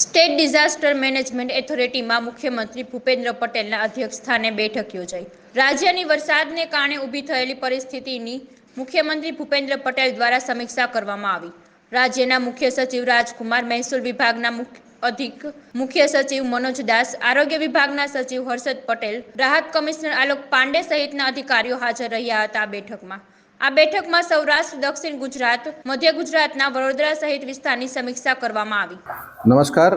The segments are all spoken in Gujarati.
સ્ટેટ ડિઝાસ્ટર મેનેજમેન્ટ એથોરિટીમાં મુખ્યમંત્રી ભૂપેન્દ્ર પટેલના અધ્યક્ષસ્થાને બેઠક યોજાઈ. રાજ્યની વરસાદને કારણે ઊભી થયેલી પરિસ્થિતિની મુખ્યમંત્રી ભૂપેન્દ્ર પટેલ દ્વારા સમીક્ષા કરવામાં આવી. રાજ્યના મુખ્ય સચિવ રાજકુમાર, મહેસૂલ વિભાગના અધિક મુખ્ય સચિવ મનોજ દાસ, આરોગ્ય વિભાગના સચિવ હર્ષદ પટેલ, રાહત કમિશનર આલોક પાંડે સહિતના અધિકારીઓ હાજર રહ્યા હતા આ બેઠકમાં. આ બેઠકમાં સૌરાષ્ટ્ર, દક્ષિણ ગુજરાત, મધ્ય ગુજરાતના વડોદરા સહિત વિસ્તારની સમીક્ષા કરવામાં આવી. નમસ્કાર.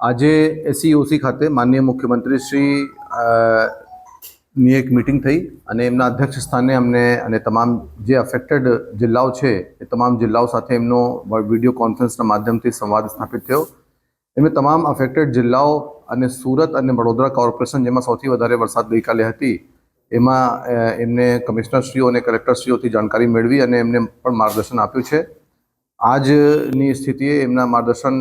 આજે એસસીઓસી ખાતે માનનીય મુખ્યમંત્રી શ્રી ની એક મિટિંગ થઈ અને એમના અધ્યક્ષ સ્થાને અમને અને તમામ જે અફેક્ટેડ જિલ્લાઓ છે, એ તમામ જિલ્લાઓ સાથે એમનો વીડિયો કોન્ફરન્સના માધ્યમથી સંવાદ સ્થાપિત થયો. એમાં તમામ અફેક્ટેડ જિલ્લાઓ અને સુરત અને વડોદરા કોર્પોરેશન જેમાં સૌથી વધારે વરસાદ ગઈકાલે હતી એમાં એમને કમિશનરશ્રીઓ અને કલેક્ટરશ્રીઓથી જાણકારી મેળવી અને એમને પણ માર્ગદર્શન આપ્યું છે. આજની સ્થિતિએ એમના માર્ગદર્શન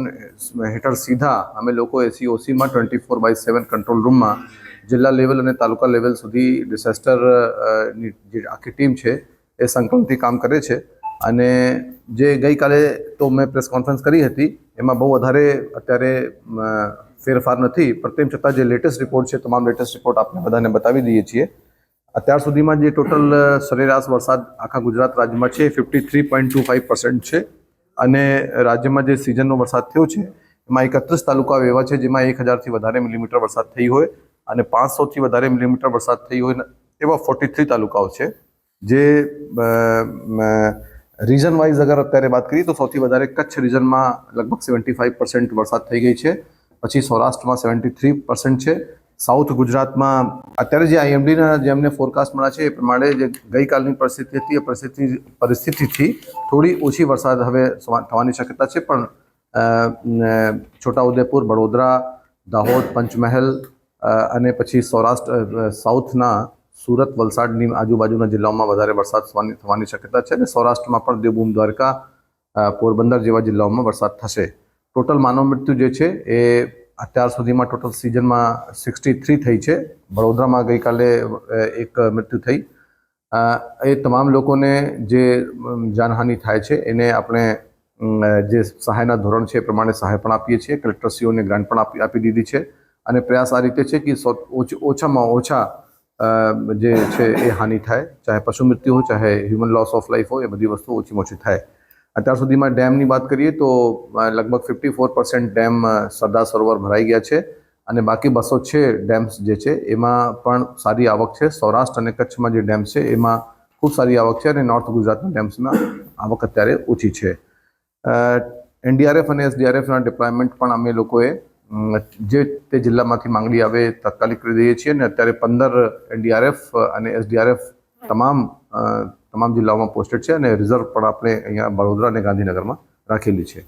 હેઠળ સીધા અમે લોકો એસીઓસીમાં twenty four by seven control રૂમમાં જિલ્લા લેવલ અને તાલુકા લેવલ સુધી ડિઝાસ્ટરની જે આખી ટીમ છે એ સંકલનથી કામ કરે છે. અને જે ગઈકાલે તો મેં પ્રેસ કોન્ફરન્સ કરી હતી, એમાં બહુ વધારે અત્યારે ફેરફાર નથી, પણ તેમ છતાં જે લેટેસ્ટ રિપોર્ટ છે, તમામ લેટેસ્ટ રિપોર્ટ આપણે બધાને બતાવી દઈએ છીએ. અત્યાર સુધીમાં જે ટોટલ સરેરાશ વરસાદ આખા ગુજરાત રાજ્યમાં છે fifty three point two five percent છે. અને રાજ્યમાં જે સિઝનનો વરસાદ થયો છે, એમાં એકત્રીસ તાલુકાઓ એવા છે જેમાં એક હજારથી વધારે મિલીમીટર વરસાદ થઈ હોય અને પાંચસોથી વધારે મિલીમીટર વરસાદ થઈ હોય એવા ફોર્ટી થ્રી તાલુકાઓ છે. જે રીજન વાઇઝ અગર અત્યારે વાત કરીએ તો સૌથી વધારે કચ્છ રીજનમાં લગભગ સેવન્ટી ફાઇવ પર્સન્ટ વરસાદ થઈ ગઈ છે. પછી સૌરાષ્ટ્રમાં સેવન્ટી થ્રી પર્સન્ટ છે. સાઉથ ગુજરાતમાં અત્યારે જે આઈએમડીના જે અમને ફોરકાસ્ટ મળ્યા છે એ પ્રમાણે જે ગઈકાલની પરિસ્થિતિ હતી, એ પરિસ્થિતિ પરિસ્થિતિથી થોડી ઓછી વરસાદ હવે થવાની શક્યતા છે. પણ છોટાઉદેપુર, વડોદરા, દાહોદ, પંચમહેલ અને પછી સૌરાષ્ટ્ર સાઉથના સુરત, વલસાડની આજુબાજુના જિલ્લાઓમાં વધારે વરસાદ થવાની શક્યતા છે. અને સૌરાષ્ટ્રમાં પણ દેવભૂમ, દ્વારકા પોરબંદર જેવા જિલ્લાઓમાં વરસાદ થશે. ટોટલ માનવ મૃત્યુ જે છે એ અત્યાર સુધીમાં ટોટલ સિઝનમાં સિક્સટી થ્રી થઈ છે. વડોદરામાં ગઈકાલે એક મૃત્યુ થઈ. એ તમામ લોકોને જે જાનહાનિ થાય છે, એને આપણે જે સહાયના ધોરણ છે એ પ્રમાણે સહાય પણ આપીએ છીએ. કલેક્ટરશ્રીઓને ગ્રાન્ટ પણ આપી આપી દીધી છે. અને પ્રયાસ આ રીતે છે કે ઓછામાં ઓછા જે છે એ હાનિ થાય. ચાહે પશુ મૃત્યુ હોય, ચાહે હ્યુમન લોસ ઓફ લાઈફ હોય, એ બધી વસ્તુ ઓછીમાં ઓછી થાય. અત્યાર સુધીમાં ડેમની વાત કરીએ તો લગભગ fifty four percent dam Sardar Sarovar ભરાઈ ગયા છે અને બાકી બસો છે ડેમ્સ જે છે એમાં પણ સારી આવક છે. સૌરાષ્ટ્ર અને કચ્છમાં જે ડેમ્સ છે એમાં ખૂબ સારી આવક છે અને નોર્થ ગુજરાતના ડેમ્સમાં આવક અત્યારે ઓછી છે. એનડીઆરએફ અને એસડીઆરએફના ડિપ્લોયમેન્ટ પણ અમે લોકોએ જે તે જિલ્લામાંથી માંગણી આવે તાત્કાલિક કરી દઈએ છીએ અને અત્યારે પંદર એનડીઆરએફ અને એસડીઆરએફ તમામ તમામ જિલ્લાઓમાં પોસ્ટેડ છે અને રિઝર્વ પણ આપણે અહીંયા વડોદરા અને ગાંધીનગરમાં રાખેલી છે.